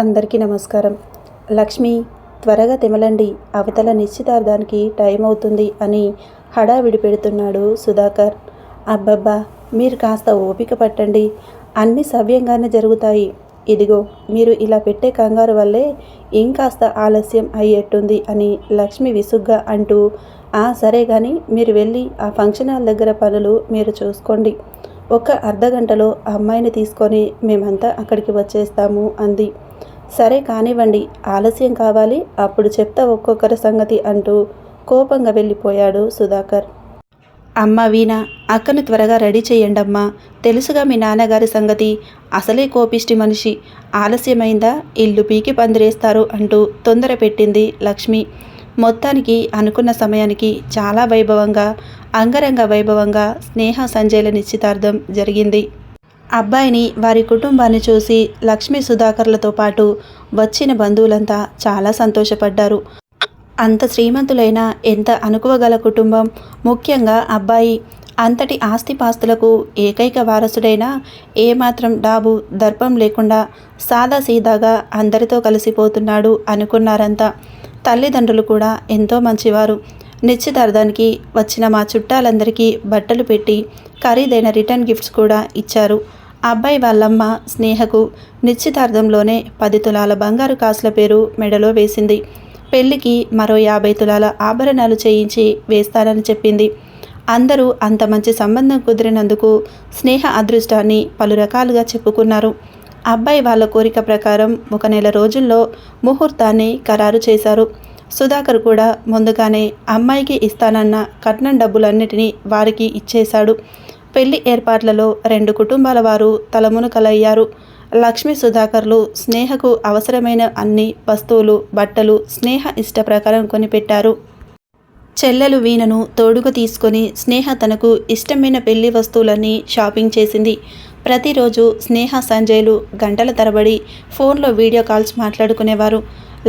అందరికీ నమస్కారం. లక్ష్మి త్వరగా తిమలండి. అవతల నిశ్చితార్థానికి టైం అవుతుంది అని హడావిడి పెడుతున్నాడు సుధాకర్. అబ్బబ్బా మీరు కాస్త ఓపిక పట్టండి. అన్నీ సవ్యంగానే జరుగుతాయి. ఇదిగో మీరు ఇలా పెట్టే కంగారు వల్లే ఇంకాస్త ఆలస్యం అయ్యేట్టుంది అని లక్ష్మి విసుగ్గా అంటూ ఆ సరే కానీ మీరు వెళ్ళి ఆ ఫంక్షన్ హాల్ దగ్గర పనులు మీరు చూసుకోండి. ఒక అర్ధ గంటలో అమ్మాయిని తీసుకొని మేమంతా అక్కడికి వచ్చేస్తాము అంది. సరే కానివ్వండి ఆలస్యం కావాలి. అప్పుడు చెప్తా ఒక్కొక్కరి సంగతి అంటూ కోపంగా వెళ్ళిపోయాడు సుధాకర్. అమ్మ వీణ అక్కను త్వరగా రెడీ చేయండమ్మా. తెలుసుగా మీ నాన్నగారి సంగతి. అసలే కోపిష్టి మనిషి. ఆలస్యమైందా? ఇల్లు పీకి పందిరేస్తారు అంటూ తొందర పెట్టింది లక్ష్మి. మొత్తానికి అనుకున్న సమయానికి చాలా వైభవంగా అంగరంగ వైభవంగా స్నేహ సంజయ్ల నిశ్చితార్థం జరిగింది. అబ్బాయిని వారి కుటుంబాన్ని చూసి లక్ష్మీ సుధాకర్లతో పాటు వచ్చిన బంధువులంతా చాలా సంతోషపడ్డారు. అంత శ్రీమంతులైన ఎంత అనుకువగల కుటుంబం ముఖ్యంగా అబ్బాయి. అంతటి ఆస్తిపాస్తులకు ఏకైక వారసుడైనా ఏమాత్రం డాబు దర్పం లేకుండా సాదాసీదాగా అందరితో కలిసిపోతున్నాడు అనుకున్నారంతా. తల్లిదండ్రులు కూడా ఎంతో మంచివారు. నిశ్చితార్థానికి వచ్చిన మా చుట్టాలందరికీ బట్టలు పెట్టి ఖరీదైన రిటర్న్ గిఫ్ట్స్ కూడా ఇచ్చారు. అబ్బాయి వాళ్ళమ్మ స్నేహకు నిశ్చితార్థంలోనే పది తులాల బంగారు కాసుల పేరు మెడలో వేసింది. పెళ్ళికి మరో యాభై తులాల ఆభరణాలు చేయించి వేస్తానని చెప్పింది. అందరూ అంత మంచి సంబంధం కుదిరినందుకు స్నేహ అదృష్టాన్ని పలు రకాలుగా చెప్పుకున్నారు. అబ్బాయి వాళ్ళ కోరిక ప్రకారం ఒక నెల రోజుల్లో ముహూర్తాన్ని ఖరారు చేశారు. సుధాకర్ కూడా ముందుగానే అమ్మాయికి ఇస్తానన్న కట్నం డబ్బులన్నిటినీ వారికి ఇచ్చేశాడు. పెళ్ళి ఏర్పాట్లలో రెండు కుటుంబాల వారు తలమునకలయ్యారు. లక్ష్మీ సుధాకర్లు స్నేహకు అవసరమైన అన్ని వస్తువులు బట్టలు స్నేహ ఇష్ట ప్రకారం కొనిపెట్టారు. చెల్లెలు వీణను తోడుగా తీసుకొని స్నేహ తనకు ఇష్టమైన పెళ్ళి వస్తువులన్నీ షాపింగ్ చేసింది. ప్రతిరోజు స్నేహ సంజయ్లు గంటల తరబడి ఫోన్లో వీడియో కాల్స్ మాట్లాడుకునేవారు.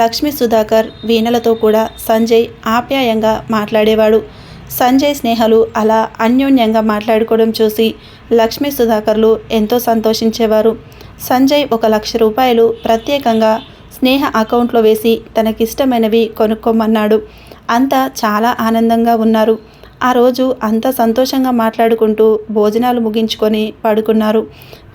లక్ష్మీ సుధాకర్ వీణలతో కూడా సంజయ్ ఆప్యాయంగా మాట్లాడేవాడు. సంజయ్ స్నేహలు అలా అన్యోన్యంగా మాట్లాడుకోవడం చూసి లక్ష్మీ సుధాకర్లు ఎంతో సంతోషించేవారు. సంజయ్ ఒక లక్ష రూపాయలు ప్రత్యేకంగా స్నేహ అకౌంట్లో వేసి తనకిష్టమైనవి కొనుక్కోమన్నాడు. అంతా చాలా ఆనందంగా ఉన్నారు. ఆ రోజు అంత సంతోషంగా మాట్లాడుకుంటూ భోజనాలు ముగించుకొని పడుకున్నారు.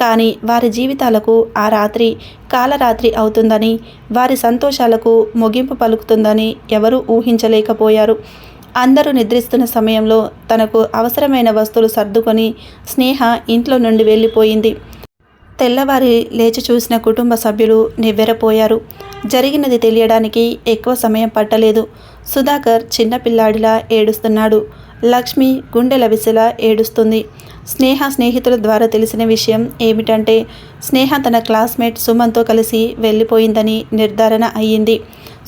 కానీ వారి జీవితాలకు ఆ రాత్రి కాలరాత్రి అవుతుందని వారి సంతోషాలకు ముగింపు పలుకుతుందని ఎవరూ ఊహించలేకపోయారు. అందరూ నిద్రిస్తున్న సమయంలో తనకు అవసరమైన వస్తువులు సర్దుకొని స్నేహ ఇంట్లో నుండి వెళ్ళిపోయింది. తెల్లవారి లేచి చూసిన కుటుంబ సభ్యులు నివ్వెరపోయారు. జరిగినది తెలియడానికి ఎక్కువ సమయం పట్టలేదు. సుధాకర్ చిన్నపిల్లాడిలా ఏడుస్తున్నాడు. లక్ష్మి గుండెల విసిలా ఏడుస్తుంది. స్నేహ స్నేహితుల ద్వారా తెలిసిన విషయం ఏమిటంటే స్నేహ తన క్లాస్మేట్ సుమన్తో కలిసి వెళ్ళిపోయిందని నిర్ధారణ అయ్యింది.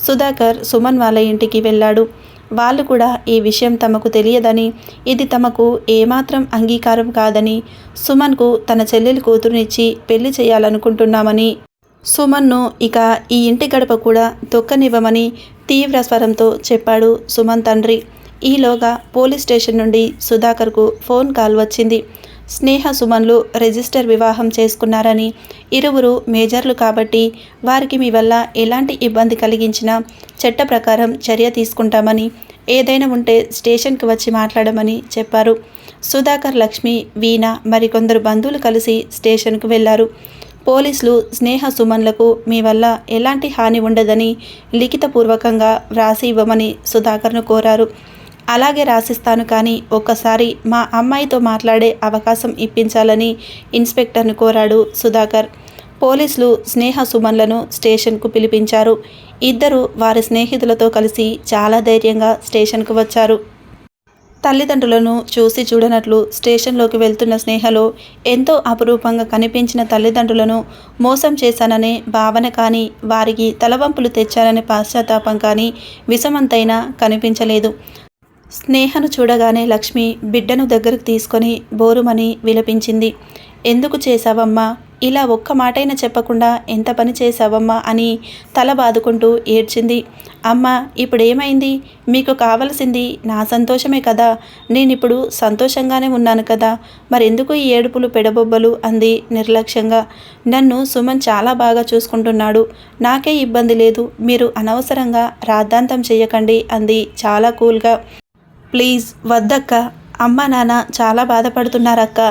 సుధాకర్ సుమన్ వాళ్ళ ఇంటికి వెళ్ళాడు. వాళ్ళు కూడా ఈ విషయం తమకు తెలియదని ఇది తమకు ఏమాత్రం అంగీకారం కాదని సుమన్కు తన చెల్లెలి కూతురునిచ్చి పెళ్ళి చేయాలనుకుంటున్నామని. సుమన్ను ఇక ఈ ఇంటి గడప కూడా తొక్కనివ్వమని తీవ్ర స్వరంతో చెప్పాడు సుమన్ తండ్రి. ఈలోగా పోలీస్ స్టేషన్ నుండి సుధాకర్కు ఫోన్ కాల్ వచ్చింది. స్నేహ సుమన్లు రిజిస్టర్ వివాహం చేసుకున్నారని ఇరువురు మేజర్లు కాబట్టి వారికి మీ వల్ల ఎలాంటి ఇబ్బంది కలిగించినా చట్ట ప్రకారం చర్య తీసుకుంటామని ఏదైనా ఉంటే స్టేషన్కి వచ్చి మాట్లాడమని చెప్పారు. సుధాకర్ లక్ష్మి వీణ మరికొందరు బంధువులు కలిసి స్టేషన్కు వెళ్ళారు పోలీసులు స్నేహ సుమన్లకు మీ వల్ల ఎలాంటి హాని ఉండదని లిఖితపూర్వకంగా వ్రాసి ఇవ్వమని సుధాకర్ను కోరారు. అలాగే రాసిస్తాను కానీ ఒక్కసారి మా అమ్మాయితో మాట్లాడే అవకాశం ఇప్పించాలని ఇన్స్పెక్టర్ను కోరాడు సుధాకర్. పోలీసులు స్నేహ సుమన్లను స్టేషన్కు పిలిపించారు. ఇద్దరు వారి స్నేహితులతో కలిసి చాలా ధైర్యంగా స్టేషన్కు వచ్చారు. తల్లిదండ్రులను చూసి చూడనట్లు స్టేషన్లోకి వెళ్తున్న స్నేహలో ఎంతో అపురూపంగా కనిపించిన తల్లిదండ్రులను మోసం చేశాననే భావన కానీ వారికి తలవంపులు తెచ్చారనే పశ్చాత్తాపం కానీ విషమంతైనా కనిపించలేదు. స్నేహను చూడగానే లక్ష్మి బిడ్డను దగ్గరకు తీసుకొని బోరుమని విలపించింది. ఎందుకు చేశావమ్మా? ఇలా ఒక్క మాటైనా చెప్పకుండా ఎంత పని చేశావమ్మా? అని తల బాదుకుంటూ ఏడ్చింది. అమ్మ ఇప్పుడేమైంది? మీకు కావలసింది నా సంతోషమే కదా. నేనిప్పుడు సంతోషంగానే ఉన్నాను కదా. మరెందుకు ఈ ఏడుపులు పెడబొబ్బలు? అంది నిర్లక్ష్యంగా. నన్ను సుమన్ చాలా బాగా చూసుకుంటున్నాడు. నాకే ఇబ్బంది లేదు. మీరు అనవసరంగా రాద్ధాంతం చేయకండి అంది చాలా కూల్గా. ప్లీజ్ వద్దక్క. అమ్మ నాన్న చాలా బాధపడుతున్నారక్క.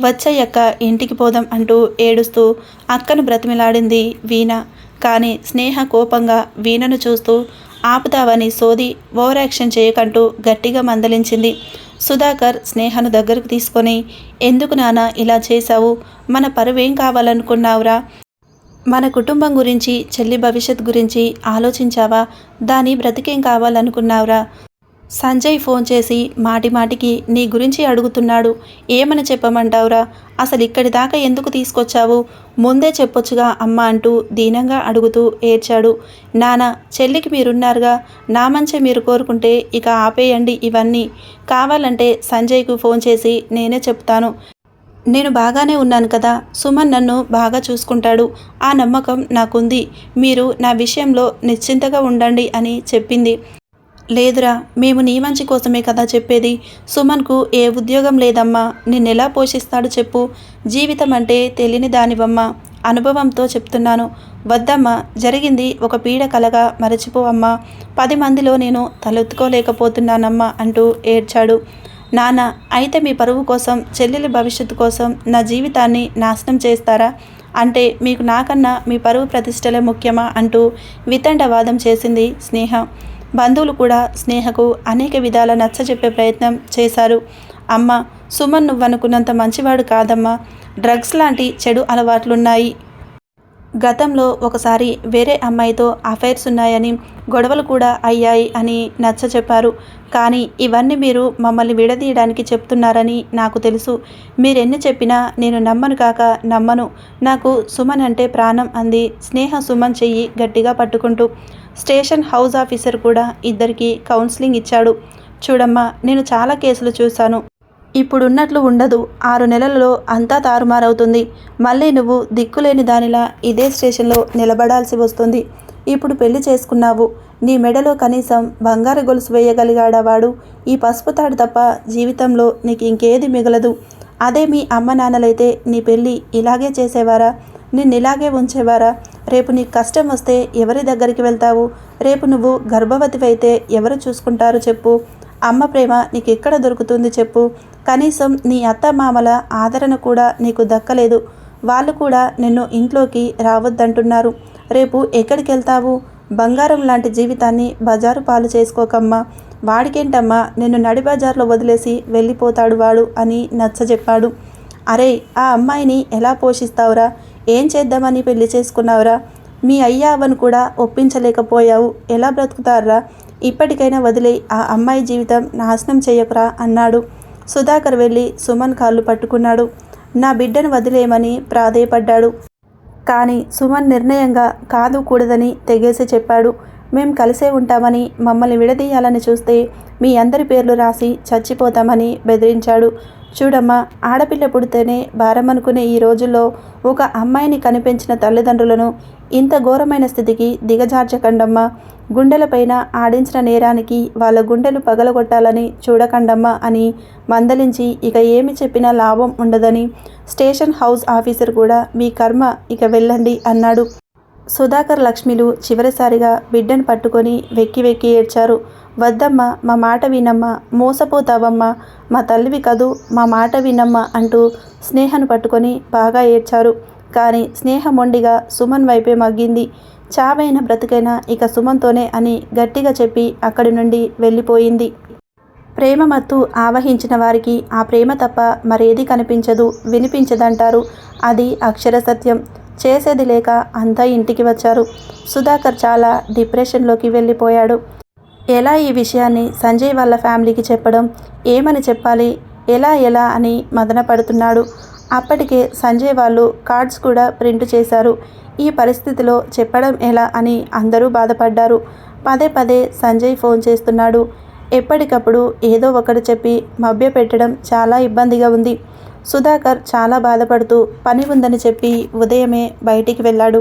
వచ్చయ్యక్క ఇంటికి పోదాం అంటూ ఏడుస్తూ అక్కను బ్రతిమిలాడింది వీణ. కానీ స్నేహ కోపంగా వీణను చూస్తూ ఆపుతావని సోది ఓవర్ యాక్షన్ చేయకంటూ గట్టిగా మందలించింది. సుధాకర్ స్నేహను దగ్గరకు తీసుకొని ఎందుకు నాన్న ఇలా చేశావు? మన పరువేం కావాలనుకున్నావురా? మన కుటుంబం గురించి చెల్లి భవిష్యత్ గురించి ఆలోచించావా? దాని బ్రతికేం కావాలనుకున్నావురా? సంజయ్ ఫోన్ చేసి మాటి మాటికి నీ గురించి అడుగుతున్నాడు. ఏమని చెప్పమంటావురా? అసలు ఇక్కడి దాకా ఎందుకు తీసుకొచ్చావు? ముందే చెప్పొచ్చుగా అమ్మ అంటూ దీనంగా అడుగుతూ ఏడ్చాడు. నానా చెల్లికి మీరున్నారుగా. నా మంచే మీరు కోరుకుంటే ఇక ఆపేయండి ఇవన్నీ. కావాలంటే సంజయ్కు ఫోన్ చేసి నేనే చెప్తాను. నేను బాగానే ఉన్నాను కదా. సుమన్ నన్ను బాగా చూసుకుంటాడు. ఆ నమ్మకం నాకుంది. మీరు నా విషయంలో నిశ్చింతగా ఉండండి అని చెప్పింది. లేదురా మేము నీ మంచి కోసమే కదా చెప్పేది. సుమన్కు ఏ ఉద్యోగం లేదమ్మా నిన్నెలా పోషిస్తాడు చెప్పు. జీవితం అంటే తెలియని దానివమ్మా అనుభవంతో చెప్తున్నాను. వద్దమ్మా జరిగింది ఒక పీడ కలగా మరచిపోవమ్మా. పది మందిలో నేను తలెత్తుకోలేకపోతున్నానమ్మా అంటూ ఏడ్చాడు. నాన్న అయితే మీ పరువు కోసం చెల్లెలి భవిష్యత్తు కోసం నా జీవితాన్ని నాశనం చేస్తారా? అంటే మీకు నాకన్నా మీ పరువు ప్రతిష్టలే ముఖ్యమా అంటూ వితండవాదం చేసింది స్నేహ. బంధువులు కూడా స్నేహకు అనేక విధాల నచ్చజెప్పే ప్రయత్నం చేశారు. అమ్మ సుమన్ నువ్వనుకున్నంత మంచివాడు కాదమ్మా. డ్రగ్స్ లాంటి చెడు అలవాట్లున్నాయి. గతంలో ఒకసారి వేరే అమ్మాయితో అఫైర్స్ ఉన్నాయని గొడవలు కూడా అయ్యాయి అని నచ్చ చెప్పారు. కానీ ఇవన్నీ మీరు మమ్మల్ని విడదీయడానికి చెప్తున్నారని నాకు తెలుసు. మీరెన్ని చెప్పినా నేను నమ్మను కాక నమ్మను. నాకు సుమన్ అంటే ప్రాణం అంది. స్నేహ సుమన్ చెయ్యి గట్టిగా పట్టుకుంటూ స్టేషన్ హౌస్ ఆఫీసర్ కూడా ఇద్దరికి కౌన్సిలింగ్ ఇచ్చాడు. చూడమ్మా నేను చాలా కేసులు చూశాను. ఇప్పుడున్నట్లు ఉండదు. ఆరు నెలలలో అంతా తారుమారవుతుంది. మళ్ళీ నువ్వు దిక్కులేని దానిలా ఇదే స్టేషన్లో నిలబడాల్సి వస్తుంది. ఇప్పుడు పెళ్ళి చేసుకున్నావు. నీ మెడలో కనీసం బంగారు గొలుసు వేయగలిగాడవాడు ఈ పసుపు తాడు తప్ప జీవితంలో నీకు ఇంకేది మిగలదు. అదే మీ అమ్మ నాన్నలైతే నీ పెళ్ళి ఇలాగే చేసేవారా? నిన్ను ఇలాగే ఉంచేవారా? రేపు నీకు కష్టం వస్తే ఎవరి దగ్గరికి వెళ్తావు? రేపు నువ్వు గర్భవతివైతే ఎవరు చూసుకుంటారు చెప్పు. అమ్మ ప్రేమ నీకు ఎక్కడ దొరుకుతుంది చెప్పు. కనీసం నీ అత్త మామల ఆదరణ కూడా నీకు దక్కలేదు. వాళ్ళు కూడా నిన్ను ఇంట్లోకి రావద్దంటున్నారు. రేపు ఎక్కడికి వెళ్తావు బంగారం లాంటి జీవితాన్ని బజారు పాలు చేసుకోకమ్మా. వాడికేంటమ్మా? నిన్ను నడి బజార్లో వదిలేసి వెళ్ళిపోతాడు వాడు అని నచ్చజెప్పాడు. అరే ఆ అమ్మాయిని ఎలా పోషిస్తావురా? ఏం చేద్దామని పెళ్ళి చేసుకున్నావురా? మీ అయ్యావను కూడా ఒప్పించలేకపోయావు. ఎలా బ్రతుకుతారా ఇప్పటికైనా వదిలే ఆ అమ్మాయి జీవితం నాశనం చేయకురా అన్నాడు. సుధాకర్ వెళ్ళి సుమన్ కాళ్ళు పట్టుకున్నాడు. నా బిడ్డను వదిలేయమని ప్రాధేయపడ్డాడు. కానీ సుమన్ నిర్ణయంగా కాదు కూడదని తెగేసి చెప్పాడు. మేం కలిసే ఉంటామని మమ్మల్ని విడదీయాలని చూస్తే మీ అందరి పేర్లు రాసి చచ్చిపోతామని బెదిరించాడు. చూడమ్మా ఆడపిల్ల పుడితేనే భారం అనుకునే ఈ రోజుల్లో ఒక అమ్మాయిని కనిపించిన తల్లిదండ్రులను ఇంత ఘోరమైన స్థితికి దిగజార్చకండమ్మా. గుండెలపైన ఆడించిన నేరానికి వాళ్ళ గుండెలు పగలగొట్టాలని చూడకండమ్మా అని మందలించి ఇక ఏమి చెప్పినా లాభం ఉండదని స్టేషన్ హౌస్ ఆఫీసర్ కూడా మీ కర్మ ఇక వెళ్ళండి అన్నాడు. సుధాకర్ లక్ష్మిలు చివరిసారిగా బిడ్డను పట్టుకొని వెక్కి వెక్కి ఏడ్చారు. వద్దమ్మా మా మాట వినమ్మా మోసపోతావమ్మా మా తల్లివి కదూ మా మాట వినమ్మా అంటూ స్నేహను పట్టుకొని బాగా ఏడ్చారు. కానీ స్నేహ మొండిగా సుమన్ వైపే మగ్గింది. చావైన బ్రతికైనా ఇక సుమన్తోనే అని గట్టిగా చెప్పి అక్కడి నుండి వెళ్ళిపోయింది. ప్రేమ మత్తు ఆవహించిన వారికి ఆ ప్రేమ తప్ప మరేది కనిపించదు వినిపించదంటారు. అది అక్షర సత్యం. చేసేది లేక అంతా ఇంటికి వచ్చారు. సుధాకర్ చాలా డిప్రెషన్లోకి వెళ్ళిపోయాడు. ఎలా ఈ విషయాన్ని సంజయ్ వాళ్ళ ఫ్యామిలీకి చెప్పడం ఏమని చెప్పాలి ఎలా ఎలా అని మదన పడుతున్నాడు. అప్పటికే సంజయ్ వాళ్ళు కార్డ్స్ కూడా ప్రింట్ చేశారు. ఈ పరిస్థితిలో చెప్పడం ఎలా అని అందరూ బాధపడ్డారు. పదే పదే సంజయ్ ఫోన్ చేస్తున్నాడు. ఎప్పటికప్పుడు ఏదో ఒకటి చెప్పి మభ్య పెట్టడం చాలా ఇబ్బందిగా ఉంది. సుధాకర్ చాలా బాధపడుతూ పని ఉందని చెప్పి ఉదయమే బయటికి వెళ్ళాడు.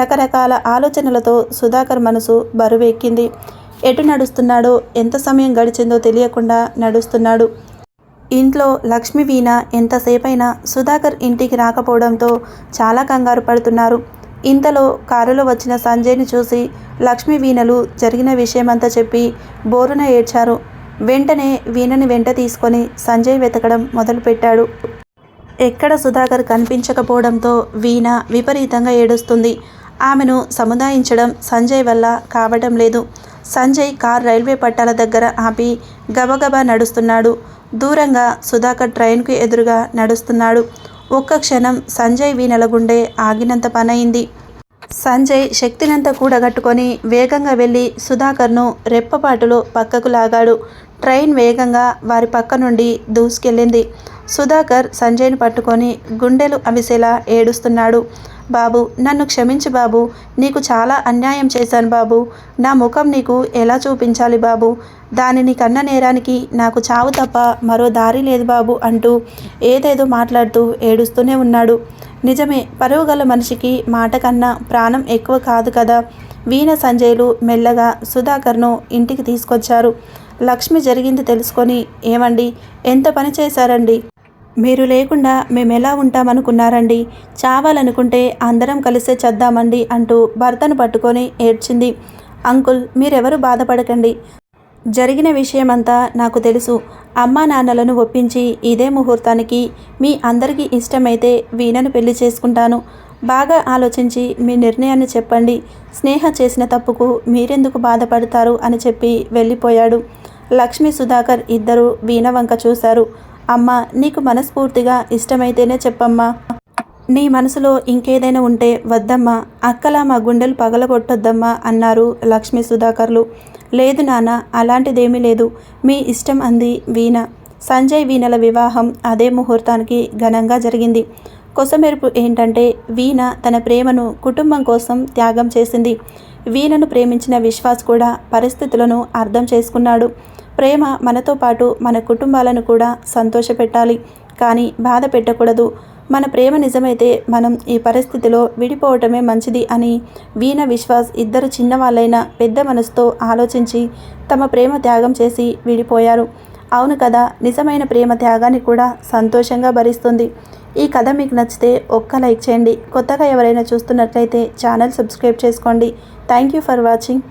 రకరకాల ఆలోచనలతో సుధాకర్ మనసు బరువెక్కింది. ఎటు నడుస్తున్నాడో ఎంత సమయం గడిచిందో తెలియకుండా నడుస్తున్నాడు. ఇంట్లో లక్ష్మి వీణ ఎంతసేపైనా సుధాకర్ ఇంటికి రాకపోవడంతో చాలా కంగారు పడుతున్నారు. ఇంతలో కారులో వచ్చిన సంజయ్ని చూసి లక్ష్మి వీణలు జరిగిన విషయమంతా చెప్పి బోరున ఏడ్చారు. వెంటనే వీణని వెంట తీసుకొని సంజయ్ వెతకడం మొదలుపెట్టాడు. ఎక్కడ సుధాకర్ కనిపించకపోవడంతో వీణ విపరీతంగా ఏడుస్తుంది. ఆమెను సముదాయించడం సంజయ్ వల్ల కావడం లేదు. సంజయ్ కార్ రైల్వే పట్టాల దగ్గర ఆపి గబగబా నడుస్తున్నాడు. దూరంగా సుధాకర్ ట్రైన్కు ఎదురుగా నడుస్తున్నాడు. ఒక్క క్షణం సంజయ్ వీణల గుండె ఆగినంత పనయింది సంజయ్ శక్తినంతా కూడగట్టుకొని వేగంగా వెళ్ళి సుధాకర్ను రెప్పపాటులో పక్కకు లాగాడు. ట్రైన్ వేగంగా వారి పక్క నుండి దూసుకెళ్ళింది. సుధాకర్ సంజయ్ని పట్టుకొని గుండెలు అవిసేలా ఏడుస్తున్నాడు. బాబు నన్ను క్షమించు బాబు. నీకు చాలా అన్యాయం చేశాను బాబు. నా ముఖం నీకు ఎలా చూపించాలి బాబు? దానిని కన్న నేరానికి నాకు చావు తప్ప మరో దారి లేదు బాబు అంటూ ఏదేదో మాట్లాడుతూ ఏడుస్తూనే ఉన్నాడు. నిజమే పరువు గల మనిషికి మాట కన్నా ప్రాణం ఎక్కువ కాదు కదా. వీణ సంజయ్లు మెల్లగా సుధాకర్ను ఇంటికి తీసుకొచ్చారు. లక్ష్మి జరిగింది తెలుసుకొని ఏమండి ఎంత పని చేశారండి? మీరు లేకుండా మేము ఎలా ఉంటామనుకున్నారండి? చావాలనుకుంటే అందరం కలిసే చద్దామండి అంటూ భర్తను పట్టుకొని ఏడ్చింది. అంకుల్ మీరెవరు బాధపడకండి. జరిగిన విషయమంతా నాకు తెలుసు. అమ్మా నాన్నలను ఒప్పించి ఇదే ముహూర్తానికి మీ అందరికీ ఇష్టమైతే వీణను పెళ్ళి చేసుకుంటాను. బాగా ఆలోచించి మీ నిర్ణయాన్ని చెప్పండి. స్నేహ చేసిన తప్పుకు మీరెందుకు బాధపడతారు అని చెప్పి వెళ్ళిపోయాడు. లక్ష్మి సుధాకర్ ఇద్దరు వీణ వంక చూశారు. అమ్మ నీకు మనస్ఫూర్తిగా ఇష్టమైతేనే చెప్పమ్మా. నీ మనసులో ఇంకేదైనా ఉంటే వద్దమ్మా అక్కలా మా గుండెలు పగలగొట్టొద్దమ్మా అన్నారు లక్ష్మీ సుధాకర్లు. లేదు నాన్న అలాంటిదేమీ లేదు. మీ ఇష్టం అంది వీణ. సంజయ్ వీణల వివాహం అదే ముహూర్తానికి ఘనంగా జరిగింది. కొసమెరుపు ఏంటంటే వీణ తన ప్రేమను కుటుంబం కోసం త్యాగం చేసింది. వీణను ప్రేమించిన విశ్వాస్ కూడా పరిస్థితులను అర్థం చేసుకున్నాడు. ప్రేమ మనతో పాటు మన కుటుంబాలను కూడా సంతోషపెట్టాలి. కానీ బాధ పెట్టకూడదు. మన ప్రేమ నిజమైతే మనం ఈ పరిస్థితిలో విడిపోవటమే మంచిది అని వీణ విశ్వాస్ ఇద్దరు చిన్నవాళ్ళైన పెద్ద మనసుతో ఆలోచించి తమ ప్రేమ త్యాగం చేసి విడిపోయారు. అవును కదా నిజమైన ప్రేమ త్యాగాన్ని కూడా సంతోషంగా భరిస్తుంది. ఈ కథ మీకు నచ్చితే ఒక్క లైక్ చేయండి. కొత్తగా ఎవరైనా చూస్తున్నట్లయితే ఛానల్ సబ్స్క్రైబ్ చేసుకోండి. Thank you for watching.